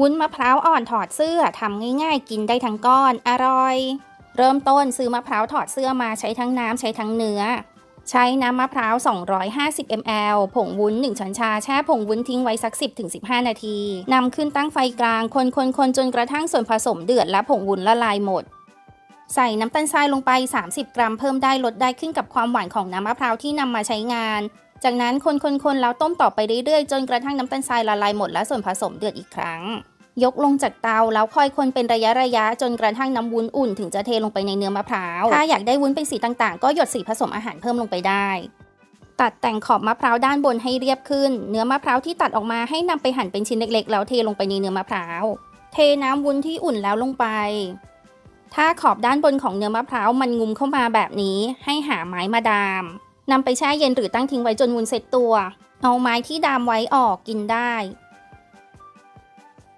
วุ้นมะพร้าวอ่อนถอดเสื้อทำง่ายๆ กินได้ทั้งก้อน อร่อย เริ่มต้นซื้อมะพร้าวถอดเสื้อมาใช้ทั้งน้ำใช้ทั้งเนื้อ ใช้น้ำมะพร้าว 250 ml ผงวุ้น 1 ช้อนชาแช่ผงวุ้นทิ้งไว้สัก 10-15 นาทีนำขึ้นตั้งไฟกลาง คนคนจนกระทั่งส่วนผสมเดือดและผงวุ้นละลายหมด ใส่น้ำตาลทรายลงไป 30 กรัมเพิ่มได้ลดได้ขึ้นกับความหวานของน้ำมะพร้าวที่นำมาใช้งาน จากนั้นคนคนคนแล้วต้มต่อไปเรื่อยๆ จนกระทั่งน้ำตาลทรายละลายหมดและส่วนผสมเดือดอีกครั้ง ยกลงจากเตาแล้วค่อยคนเป็นระยะระยะจนกระทั่งน้ำวุ้นอุ่นถึงจะเทลงไปในเนื้อมะพร้าว ถ้าอยากได้วุ้นเป็นสีต่างๆ ก็หยดสีผสมอาหารเพิ่มลงไปได้ ตัดแต่งขอบมะพร้าวด้านบนให้เรียบขึ้น เนื้อมะพร้าวที่ตัดออกมาให้นำไปหั่นเป็นชิ้นเล็กๆ แล้วเทลงไปในเนื้อมะพร้าว เทน้ำวุ้นที่อุ่นแล้วลงไปถ้าขอบด้านบนของเนื้อมะพร้าวมันงุมเข้ามาแบบนี้ ให้หาไม้มาดาม นำไปแช่เย็นหรือตั้งทิ้งไว้จนวุ้นเสร็จตัว เอาไม้ที่ดามไว้ออกกินได้